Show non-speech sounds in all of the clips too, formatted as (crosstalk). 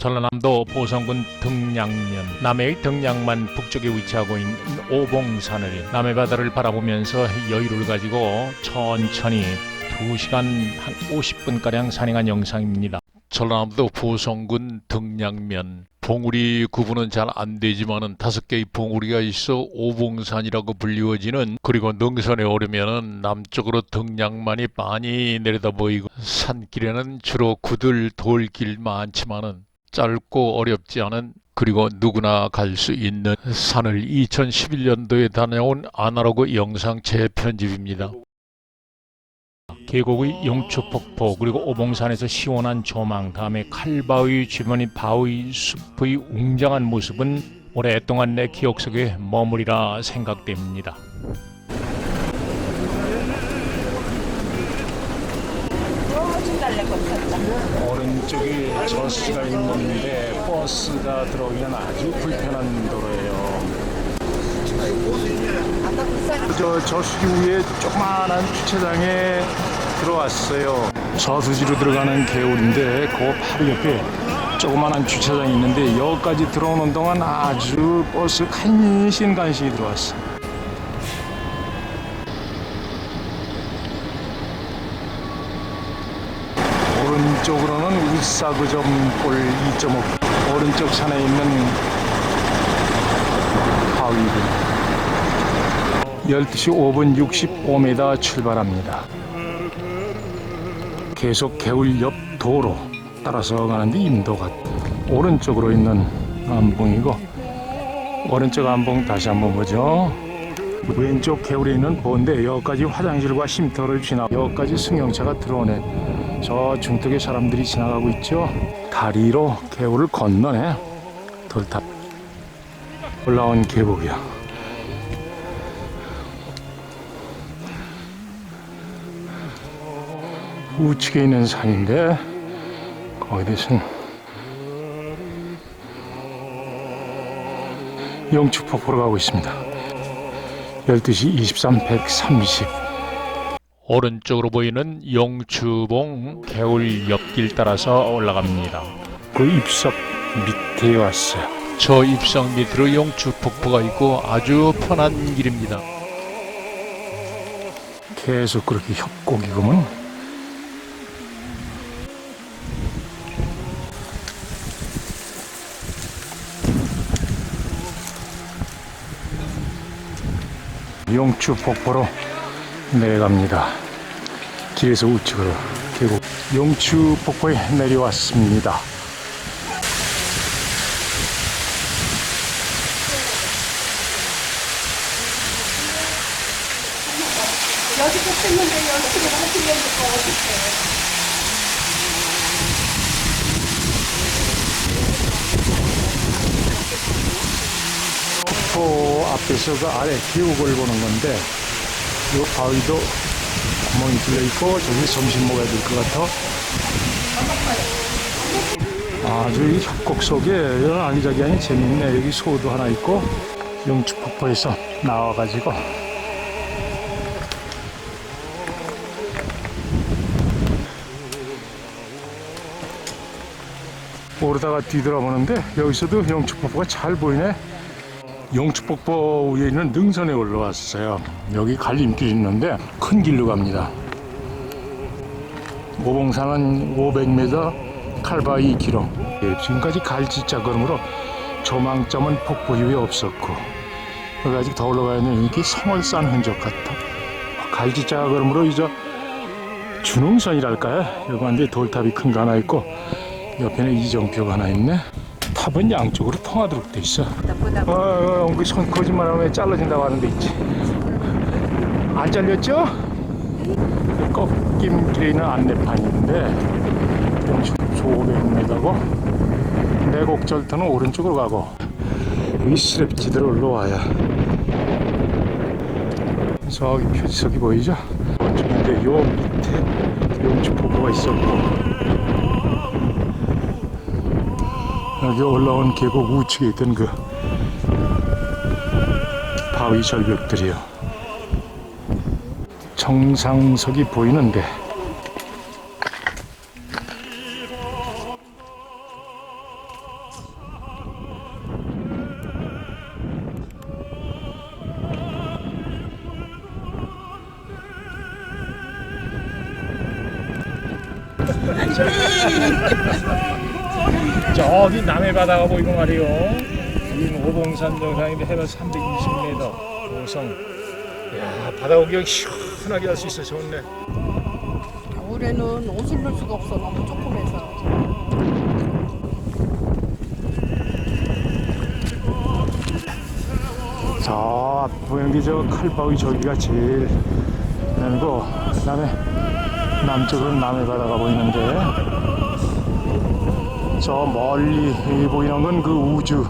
전라남도 보성군 등량면 남해의 등량만 북쪽에 위치하고 있는 오봉산을 남해 바다를 바라보면서 여유를 가지고 천천히 2시간 한 50분가량 산행한 영상입니다. 전라남도 보성군 등량면 봉우리 구분은 잘 안 되지만은 다섯 개의 봉우리가 있어 오봉산이라고 불리워지는 그리고 능선에 오르면은 남쪽으로 등량만이 많이 내려다 보이고 산길에는 주로 구들 돌길 많지만은 짧고 어렵지 않은 그리고 누구나 갈 수 있는 산을 2011년도에 다녀온 아날로그 영상 재편집입니다. 계곡의 용추폭포 그리고 오봉산에서 시원한 조망 다음에 칼바위 주변의 바위 숲의 웅장한 모습은 오랫동안 내 기억 속에 머무리라 생각됩니다. 오른쪽에 저수지가 있는데 버스가 들어오기는 아주 불편한 도로예요. 저 저수지 위에 조그마한 주차장에 들어왔어요. 저수지로 들어가는 개울인데 그 바로 옆에 조그마한 주차장이 있는데 여기까지 들어오는 동안 아주 버스 간신 간신히 들어왔어. 오 른쪽으로는 울사그점 골 2.5 오른쪽 산에 있는 바위군 12시 5분 65m 출발합니다. 계속 개울 옆 도로 따라서 가는데 임도가 오른쪽으로 있는 안봉이고 오른쪽 안봉 다시 한번 보죠. 왼쪽 개울에 있는 보인데 여기까지 화장실과 쉼터를 지나 여기까지 승용차가 들어오네. 저 중턱에 사람들이 지나가고 있죠. 다리로 개울을 건너네. 돌탑 올라온 계곡이야. 우측에 있는 산인데 거기 대신 영축폭포로 가고 있습니다. 12시 23, 130 오른쪽으로 보이는 영추봉 개울 옆길 따라서 올라갑니다. 그 입석 밑에 왔어요. 저 입석 밑으로 영추폭포가 있고 아주 편한 길입니다. 계속 그렇게 협곡이구먼. 용추 폭포로 내려갑니다. 길에서 우측으로 계곡 용추 폭포에 내려왔습니다. 여기서 쓰는데 여기서 하시려니까 어떡해. 폭포 앞에서 그 아래 계곡을 보는 건데 이 바위도 구멍이 뚫려 있고 저기 점심 먹어야 될 것 같아. 아주 이 협곡 속에 이런 아기자기하니 재밌네. 여기 소도 하나 있고 영축 폭포에서 나와가지고 오르다가 뒤돌아보는데 여기서도 영축 폭포가 잘 보이네. 영축폭포 위에 있는 능선에 올라왔어요. 여기 갈림길이 있는데 큰 길로 갑니다. 오봉산은 500m, 칼바위 2km. 예, 지금까지 갈지자 걸음으로 조망점은 폭포 위에 없었고 여기 아직 더 올라가야 하는 이게 성을 싼 흔적 같아. 갈지자 걸음으로 이제 준흥선이랄까요? 여기 완전 돌탑이 큰 거 하나 있고 옆에는 이정표가 하나 있네. 탑은 양쪽으로 통하도록 돼 있어. 어, 어, 어, 손 거짓말하면 왜 잘라진다고 하는데 있지. 안 잘렸죠? 그 꺾임 길에 있는 안내판인데 영축 500m고 내곡절터는 오른쪽으로 가고 이 스랩지대로 올라와야 저기 표지석이 보이죠? 오른쪽인데 요 밑에 영축폭포가 있었고 여기 올라온 계곡 우측에 있던 그 바위 절벽들이요. 정상석이 보이는데 (laughs) 저기 남해 바다가 보이고 말이요. 이 오봉산 정상인데 해발 320m 오성. 야 바다 구경 시원하게 할 수 있어 좋네. 올해는 옷을 넣을 수가 없어. 너무 조금해서. 저 보행기 저 칼바위 저기가 제일 그리고 그다음에 남쪽은 남해 바다가 보이는데 저 멀리 보이는 건 그 우주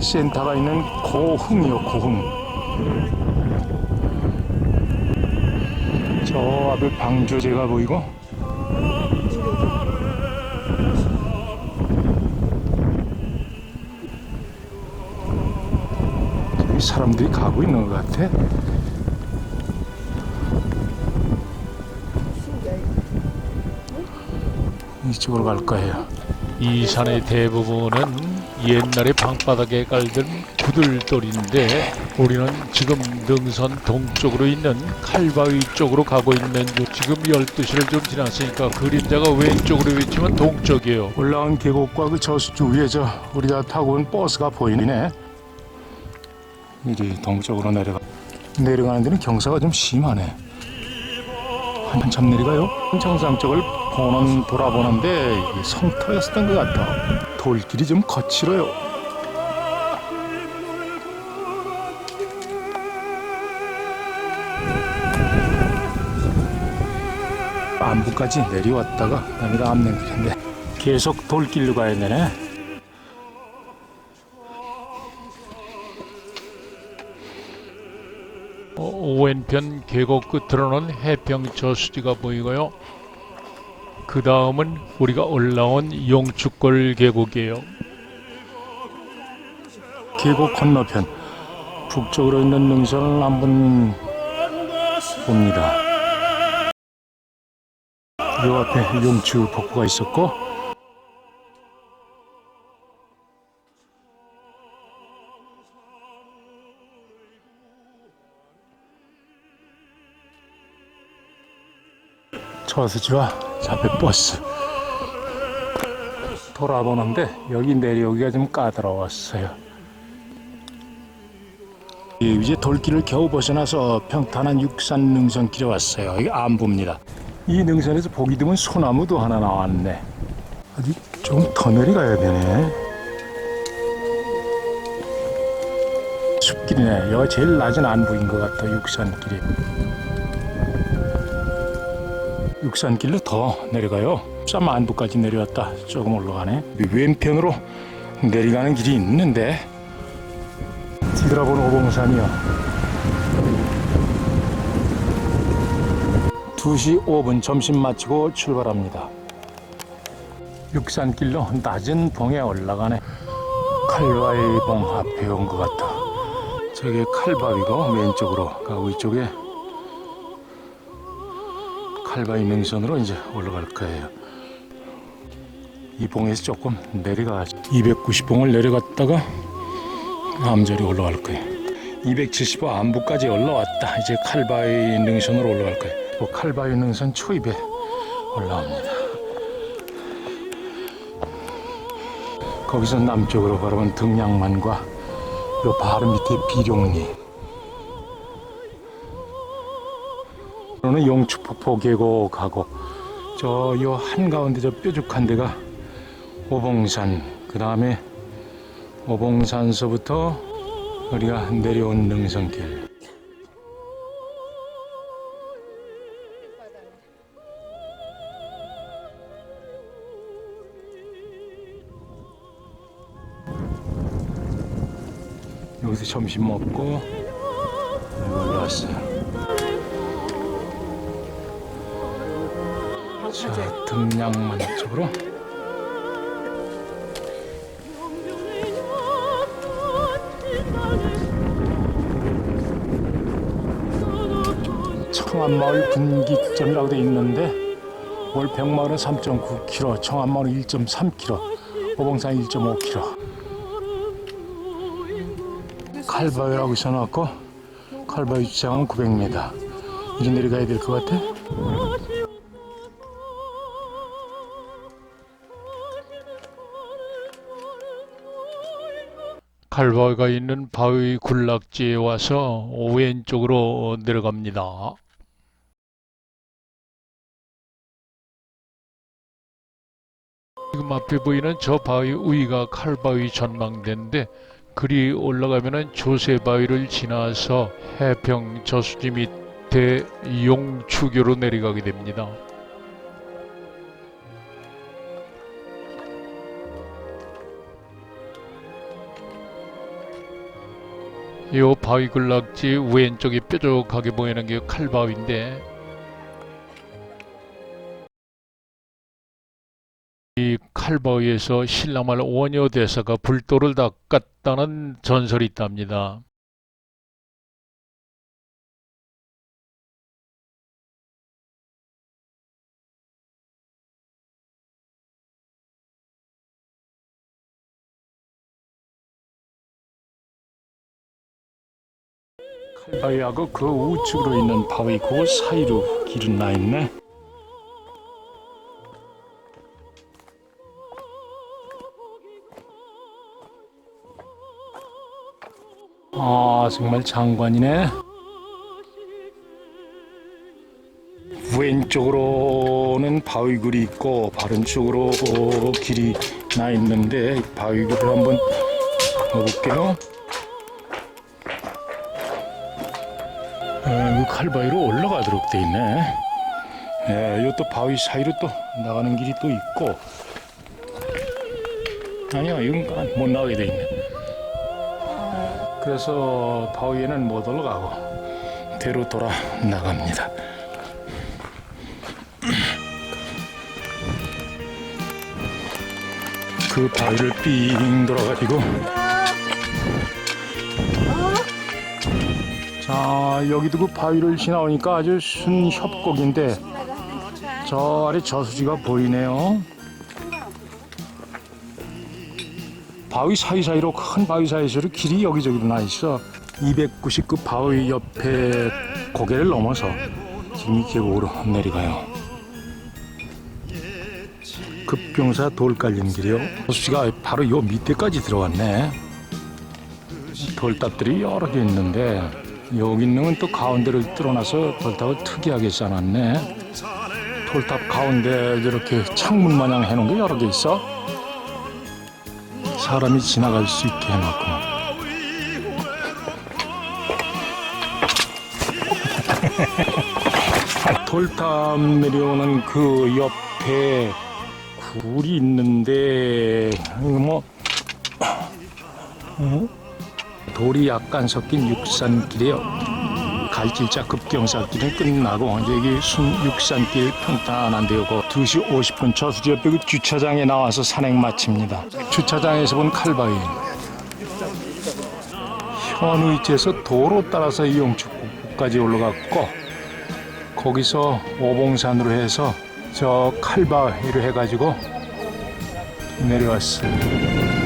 센터가 있는 고흥이요 고흥. 저 앞에 방조제가 보이고. 저기 사람들이 가고 있는 것 같아. 이쪽으로 갈 거예요. 이 산의 대부분은 옛날에 방바닥에 깔던 구들돌인데 우리는 지금 능선 동쪽으로 있는 칼바위 쪽으로 가고 있는 중. 지금 12시를 좀 지났으니까 그림자가 왼쪽으로 비치면 동쪽이에요. 올라온 계곡과 그 저수주 위에 저 우리가 타고 온 버스가 보이네. 이리 동쪽으로 내려가. 내려가는 데는 경사가 좀 심하네. 한참 내려가요. 정상 쪽을 보는 돌아보는데 이게 성터였었던 것 같아. 돌길이 좀 거칠어요. 안부까지 내려왔다가 그다음에 암냉길인데 계속 돌길로 가야 되네. 어, 왼편 계곡 끝으로는 해평 저 수지가 보이고요. 그 다음은 우리가 올라온 용축골 계곡이에요. 계곡 건너편 북쪽으로 있는 능선을 한번 봅니다. 요 앞에 용추 폭포가 있었고 저수지와 앞에 버스 돌아보는데 여기 내려오기가 좀 까다로웠어요. 이 이제 돌길을 겨우 벗어나서 평탄한 육산 능선길에 왔어요. 이게 안부입니다. 이 능선에서 보기 드문 소나무도 하나 나왔네. 어디 좀더 내려가야 되네. 숲길이네. 여기가 제일 낮은 안부인 것 같아. 육산길이. 육산길로 더 내려가요. 쌈 안부까지 내려왔다. 조금 올라가네. 왼편으로 내려가는 길이 있는데 뒤돌아본 오봉산이요. 2시 5분 점심 마치고 출발합니다. 육산길로 낮은 봉에 올라가네. 칼바위봉 앞에 온 것 같다. 저게 칼바위가 왼쪽으로 가고 이쪽에 칼바위 능선으로 이제 올라갈 거예요. 이 봉에서 조금 내려가죠. 290봉을 내려갔다가 암절이 올라갈 거예요. 275 안부까지 올라왔다. 이제 칼바위 능선으로 올라갈 거예요. 뭐 칼바위 능선 초입에 올라옵니다. 거기서 남쪽으로 바라본 등량만과 요 바로 밑에 비룡리 그러는 용추폭포 계곡하고 저 요 한가운데 저 뾰족한 데가 오봉산 그 다음에 오봉산서부터 우리가 내려온 능선길. 여기서 점심 먹고 올라왔어요 자 등량만 쪽으로 청안마을 분기점이라고 돼 있는데 월평마을은 3.9km, 청안마을은 1.3km, 오봉산 1.5km. 칼바위라고 써놨고 칼바위 주장은 900m. 이리 내려가야 될 것 같아. 칼바위가 있는 바위 군락지에 와서 왼쪽으로 내려갑니다. 지금 앞에 보이는 저 바위 위가 칼바위 전망대인데 그리 올라가면은 조세바위를 지나서 해평 저수지 밑에 용추교로 내려가게 됩니다. 요 바위 군락지 왼쪽에 뾰족하게 보이는 게 칼바위인데 이 칼바위에서 신라말 원효 대사가 불도를 닦았다는 전설이 있답니다. 바위하고 그 우측으로 있는 바위 그 사이로 길은 나 있네. 아 정말 장관이네. 왼쪽으로는 바위굴이 있고 바른쪽으로 어, 길이 나 있는데 바위굴을 한번 넣어볼게요. 어, 이 칼바위로 올라가도록 돼 있네. 예, 이것도 바위 사이로 또 나가는 길이 또 있고. 아니야, 이건 못 나가게 돼 있네. 그래서 바위에는 못 올라가고 대로 돌아 나갑니다. 그 바위를 삥 돌아가지고 자 여기도 그 바위를 지나오니까 아주 순 협곡인데 저 아래 저수지가 보이네요. 바위 사이사이로 큰 바위 사이사이로 길이 여기저기로 나 있어 290급 바위 옆에 고개를 넘어서 지금 이 계곡으로 내려가요. 급경사 돌 깔린 길이요. 호수지가 바로 요 밑에까지 들어왔네. 돌탑들이 여러 개 있는데 여기 있는 건 또 가운데를 뚫어놔서 돌탑을 특이하게 쌓아놨네. 돌탑 가운데 이렇게 창문 마냥 해놓은 게 여러 개 있어. 사람이 지나갈 수 있게 해놨고 (laughs) 돌탑 내려오는 그 옆에 굴이 있는데 이거 뭐 (clears throat) 어? 돌이 약간 섞인 육산길이에요. 갈길자 급경사길은 끝나고 이제 이게 순 육산길 평탄한데요. 그 2시 50분 저수지 옆에 그 주차장에 나와서 산행 마칩니다. 주차장에서 본 칼바위. 현 위치에서 도로 따라서 이용축까지 올라갔고 거기서 오봉산으로 해서 저 칼바위로 해가지고 내려왔어요.